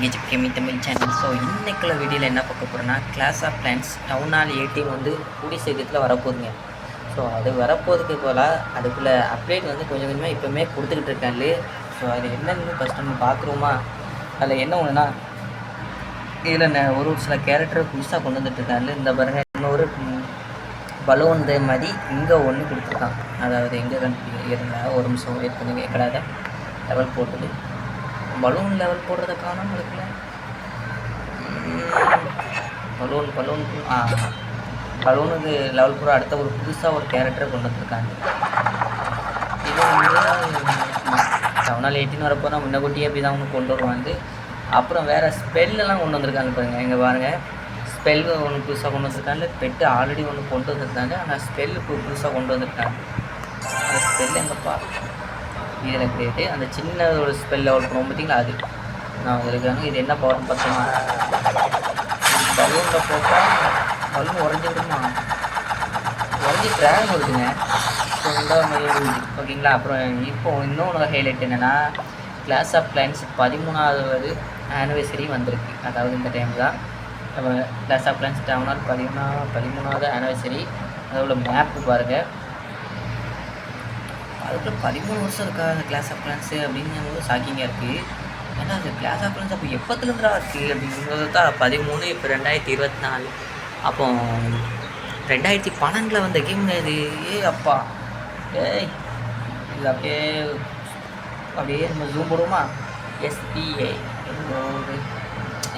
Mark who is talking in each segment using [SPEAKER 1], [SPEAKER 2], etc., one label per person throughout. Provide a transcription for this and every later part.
[SPEAKER 1] சிங்கேஜ் Tamil channel so இன்றைக்குள்ள வீடியோவில் என்ன பார்க்க போகிறோன்னா Clash of Clans town hall eighteen வந்து கூடிய சீக்கிரத்தில் வரப்போகுதுங்க. ஸோ அது வரப்போகிறதுக்கு போல் அதுக்குள்ளே அப்டேட் வந்து கொஞ்சம் கொஞ்சமாக இப்போவுமே கொடுத்துக்கிட்டு இருக்காங்களே ஸோ அது என்னன்னு ஃபஸ்ட் நம்ம பார்க்குறோமா அதில் என்ன ஒன்றுனா இதில் ந- ஒரு சில கேரக்டர் புதுசாக கொண்டு வந்துட்டு இந்த பாருங்க இன்னொரு பலூன் மாதிரி இங்கே ஒன்று கொடுத்துருக்கான் அதாவது எங்கே கண்டு இருந்தால் ஒரு நிமிஷம் வெயிட் பண்ணுங்க. எக்கடாத லெவல் போட்டது. பலூன் லெவல் போடுறத காணாம இருக்குல்ல பலூன் பலூன் ஆ. பலூனுக்கு லெவல் போட அடுத்த ஒரு புதுசாக ஒரு கேரக்டரை கொண்டு வந்திருக்காங்க. இது வந்து செவனால் எயிட்டின் வரப்போ தான் முன்னக்கூட்டியே அப்படி தான் ஒன்று கொண்டு வருவாங்க. அப்புறம் வேறு ஸ்பெல்லாம் கொண்டு வந்திருக்காங்க பாருங்க இங்கே பாருங்கள் ஸ்பெல் ஒன்று புதுசாக கொண்டு வந்திருக்காங்க பெட்டு ஆல்ரெடி ஒன்று கொண்டு வந்திருக்காங்க ஆனால் ஸ்பெல் புதுசாக கொண்டு வந்திருக்காங்க. அந்த ஸ்பெல் எங்கப்பா இதில் கிடையாது அந்த சின்ன ஒரு ஸ்பெல்ல ஒரு பண்ணுவோம் பார்த்தீங்களா அது நான் இருக்காங்க இது என்ன பவர்னு பார்த்தோம்னா பலூனில் போட்டால் பலூன் உடஞ்சிடுமா உடஞ்சி ட்ராகன் வருதுங்க ஸோ இந்த மாதிரி ஓகேங்களா? அப்புறம் இப்போ இன்னொன்று ஹைலைட் என்னென்னா கிளாஸ் ஆஃப் கிளைண்ட்ஸ் பதிமூணாவது ஆனிவர்சரி வந்திருக்கு. அதாவது இந்த டைம் தான். நம்ம கிளாஸ் ஆஃப் கிளைண்ட்ஸ் டவுனால் பதிமூணா பதிமூணாவது ஆனிவர்சரி அதோட மேப்பு பாருங்கள் அதுக்குள்ள பதிமூணு வருஷம் இருக்கா அந்த கிளாஸ் ஆஃப் கிளான்ஸு அப்படின்னு போது ஷாக்கிங்காக இருக்குது ஏன்னா அந்த கிளாஸ் ஆஃப் கிளான்ஸ் அப்போ எப்போத்துலேருந்துடா இருக்குது அப்படிங்கிறது தான் பதிமூணு இப்போ ரெண்டாயிரத்தி இருபத்தி நாலு அப்போ ரெண்டாயிரத்தி பன்னெண்டில் வந்த கேம் இது. ஏ அப்பா. ஏய் இது அப்படியே அப்படியே நம்ம ஜூம் போடுவோமா? எஸ்பிஏ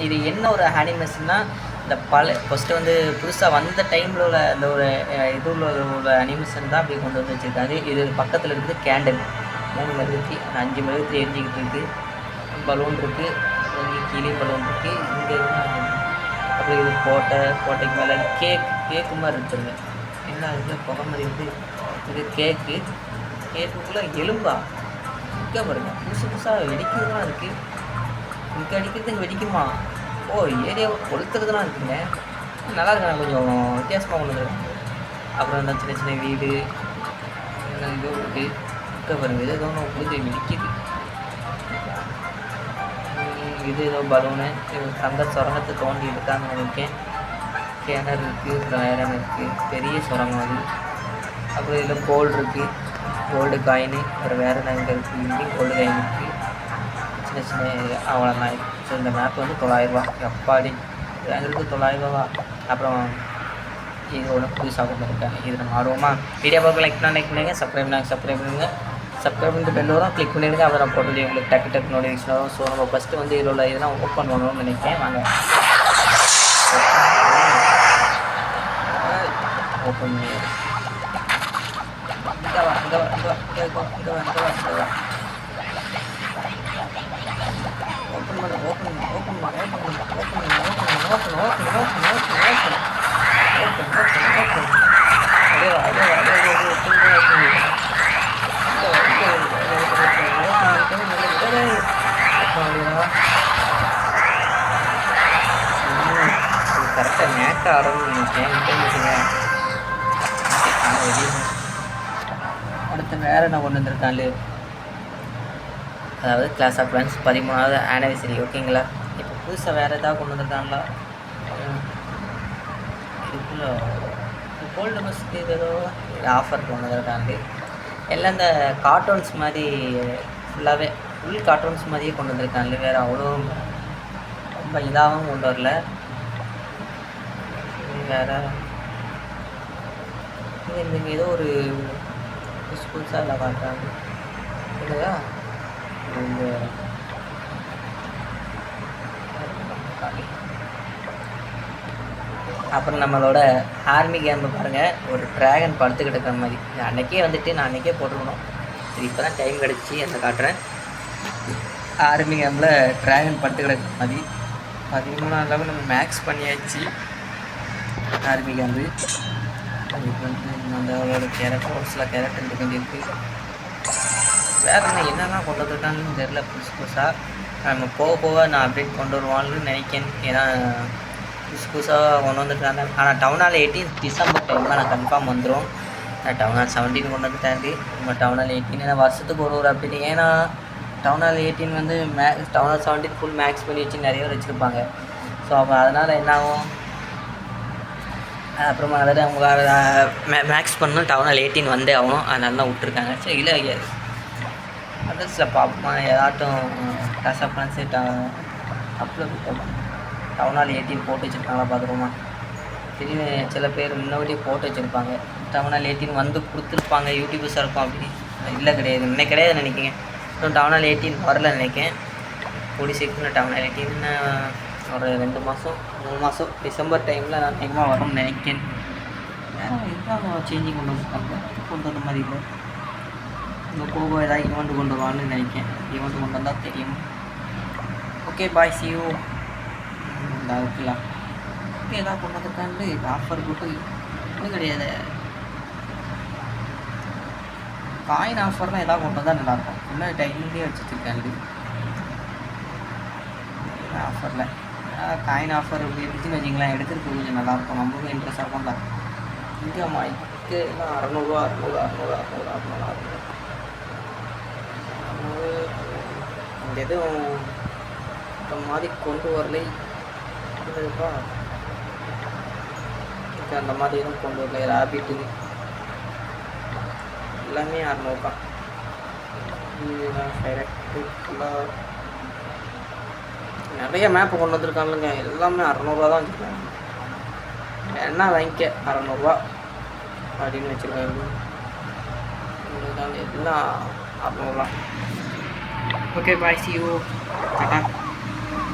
[SPEAKER 1] இது என்ன ஒரு அனிமேஷன்னா இந்த பல ஃபஸ்ட்டு வந்து புதுசாக வந்த டைமில் உள்ள அந்த ஒரு இது உள்ள உள்ள அனிமேஷன் தான் அப்படி கொண்டு வந்து வச்சுருக்காரு இது பக்கத்தில் இருக்குது கேண்டில் மூணு மெழுகுத்தி அஞ்சு மெழுகுத்தி எரிஞ்சிக்கிட்டு இருக்குது பலூன் இருக்குது இங்கே கீழே பலூன் இருக்குது இங்கே அப்புறம் இது கோட்டை கோட்டைக்கு மேலே கேக் கேக்கு மாதிரி இருக்குதுங்க என்ன இதில் புகை மாதிரி இருக்குது இது கேக்கு கேக்குக்குள்ளே எலும்பா. இங்கே பாருங்க புதுசு புதுசாக வெடிக்கிறதுலாம் இருக்குது இங்கே அடிக்கிறது இங்கே வெடிக்குமா? ஓ ஏரியாவை கொளுத்துறதுலாம் இருக்குங்க. நல்லா இருக்கு கொஞ்சம் வித்தியாசமாக கொண்டு அப்புறம் இந்த சின்ன சின்ன வீடு என்ன இது இருக்குது இருக்க பாருங்க இது ஏதோ ஒன்று கொடுத்து மிடிக்குது இது ஏதோ பலூனு. இது தங்க சுரங்கத்தை தோண்டி இருக்காங்க நினைக்கேன் கிணறு இருக்குது அப்புறம் வேற இருக்குது பெரிய சுரங்கம் அது. அப்புறம் இதில் கோல்டு இருக்குது கோல்டு காயின் அப்புறம் வேறு நாங்கள் இருக்குது இங்கேயும் கோல்டு காயின் இருக்குது சின்ன சின்ன அவ்வளோ தான் ஸோ இந்த மேப் வந்து தொள்ளாயிரரூபா எப்பாடி வாங்குறதுக்கு தொள்ளாயிரரூபா அப்புறம் இது ஒன்று புதுசாக கொண்டு வந்திருக்காங்க இது நம்ம ஆர்வமாக வீடியோ பார்க்க லைக் பண்ணால் லைக் பண்ணுங்கள் சப்ஸ்கிரைப் பண்ணாங்க சப்ஸ்கிரைப் பண்ணுங்கள் சப்ஸ்கிரைப் பண்ணிட்டு பெல் வரும் கிளிக் பண்ணிடுங்க அப்புறம் போட்டு உங்களுக்கு டக்கு டக்கு நோட்டிஃபிகேஷன் வரும் ஸோ நம்ம ஃபஸ்ட்டு வந்து இதில் உள்ள இதெல்லாம் ஓப்பன் பண்ணணும்னு நினைக்கிறேன் வாங்க ஓப்பன் பண்ணி இங்கே வா இங்கே வா இங்கே வா இங்கே வா இங்கே வா இங்கே வா ஓப்பன் பண்ணு ஓப்பன் பண்ணு ஓப்பன் பண்ணு ஓப்பன் பண்ணு ஓப்பன் பண்ணு ஓப்பன் பண்ணு ஓப்பன் பண்ணு ஓப்பன் ஓப்பன் ஓப்பன் ஓப்பன் அப்படியே அடுத்து வேறு என்ன கொண்டு வந்திருக்கான்லே அதாவது கிளாஸ் ஆஃப் ஃப்ரெண்ட்ஸ் பதிமூணாவது ஆனிவர்சரி ஓகேங்களா இப்போ புதுசாக வேறு ஏதாவது கொண்டு வந்திருக்காங்களா? உம். இதுக்குள்ள கோல்டு பஸ்க்கு ஏதோ ஆஃபர் கொண்டு வந்திருக்காங்க எல்லாம் இந்த கார்ட்டூன்ஸ் மாதிரி ஃபுல்லாகவே ஃபுல் கார்ட்டூன்ஸ் மாதிரியே கொண்டு வந்திருக்காங்க வேறு அவ்வளோ ரொம்ப இதாகவும் கொண்டு வரல. வேறு. இங்கே ஏதோ ஒரு புதுசு புதுசாக இல்லை பார்க்குறாங்க. இல்லையா? இந்த அப்புறம் நம்மளோட ஆர்மி கேம்பு பாருங்கள் ஒரு ட்ராகன் படுத்துக்கிட்டு இருக்கிற மாதிரி. அன்றைக்கே அன்னைக்கே வந்துட்டு நான் அன்னைக்கே போட்டுருக்கணும். சரி இப்போ தான் டைம் கிடச்சி அந்த காட்டுறேன். ஆர்மி கேம்பில் ட்ராகன் படுத்து கிடக்கிற மாதிரி. பதிமூணாம் லெவல் நம்ம மேக்ஸ் பண்ணியாச்சு. ஆர்மி கேம்பு அதுக்கு வந்து அந்த அவரோட கேரக்டர் ஒரு சில கேரக்டர் இருக்க வேண்டியிருக்கு. வேறு என்ன என்னெல்லாம் கொண்டு வந்துருக்காங்கன்னு தெரில புதுசு. புதுசாக நம்ம போக போக நான் அப்டேட் கொண்டு வருவான்னு நினைக்கிறேன் ஏன்னா புதுசு புதுசாக கொண்டு வந்துருக்காங்க ஆனால் டவுன் ஹால் எயிட்டீன் டிசம்பர் டைமில் நான் கன்ஃபார்ம் வந்துடும் நான் டவுன் ஹால் செவன்டீன் கொண்டு வந்துட்டாண்டி நம்ம டவுன் ஹால் எயிட்டீன் ஏன்னா வருஷத்துக்கு ஒரு ஒரு அப்டேட் ஏன்னா டவுன் ஹால் எயிட்டீன் வந்து மே town hall seventeen full max பண்ணி வச்சு நிறைய பேர் வச்சுருப்பாங்க. ஸோ அப்போ அதனால் என்ன ஆகும் அப்புறமா அதாவது அவங்க மே மேக்ஸ் பண்ணணும். டவுன் ஹால் எயிட்டீன் வந்தே ஆகணும். அதனால தான் விட்ருக்காங்க சரி இல்லை ஸ்டேட்டஸில் பார்ப்போம் ஏதாட்டும் கிளாஸ் ஆஃப் ஃப்ரெண்ட்ஸு ட அப்பில் டவுன் ஹால் எயிட்டீன் போட்டு வச்சுருக்காங்களா பார்த்துருவோமா திடீர்னு சில பேர் முன்னாடியே போட்டு வச்சுருப்பாங்க. டவுன் ஹால் எயிட்டீன் வந்து கொடுத்துருப்பாங்க யூடியூபர்ஸாக இருக்கும் அப்படின்னு இல்லை கிடையாது. இன்னைக்கு கிடையாது நினைக்கிங்க இன்னும் டவுன் ஹால் எயிட்டீன் வரல நினைக்கேன் கூடி சீக்கிரம் டவுன் ஹால் எயிட்டீன் ஒரு ரெண்டு மாதம் மூணு மாதம் டிசம்பர் டைமில் நான் அதிகமாக வரும்னு நினைக்கிறேன். வேறு இதுதான் சேஞ்சிங் கொண்டு வந்துருக்காங்க? கொண்டு வந்த மாதிரி இல்லை. இந்த கோகோ ஏதாவது ஈவெண்ட் கொண்டு வருவான்னு நினைக்கிறேன் ஈவெண்ட் கொண்டு வந்தால் தெரியும் ஓகே பாய் சியூ இந்த இருக்கலாம் ஓகே ஏதாவது கொண்டு வந்திருக்காண்டு ஆஃபர் போட்டு ஒன்றும் கிடையாது காயின் ஆஃபர்லாம் ஏதாவது கொண்டு வந்தால் நல்லாயிருக்கும் இன்னும் டைம்லேயே வச்சுருக்காண்டு ஆஃபரில் காயின் ஆஃபர் இப்படி இருந்துச்சுன்னு வச்சிங்களேன் எடுக்கிறதுக்கு கொஞ்சம் நல்லாயிருக்கும் ரொம்பவே இன்ட்ரெஸ்டாக இருக்கும்ல இங்கே மைக்கு எல்லாம் அறநூறுவா அறநூறு அறநூறு அறநூறு அறநூறு அறநூறு இந்த எதுவும் இந்த மாதிரி கொண்டு வரலை. இருந்ததுப்பா அந்த மாதிரி எதுவும் கொண்டு வரல. ரேபிட்டு எல்லாமே அறநூறுபா. ஃபுல்லாக நிறைய மேப்பு கொண்டு வந்திருக்கானுங்க. எல்லாமே அறநூறுவா தான் வச்சுருக்காங்க. என்ன வாங்கிக்க? அறநூறுவா அப்படின்னு வச்சுருக்காங்க. எல்லாம் அறநூறுவா okay bye see you tata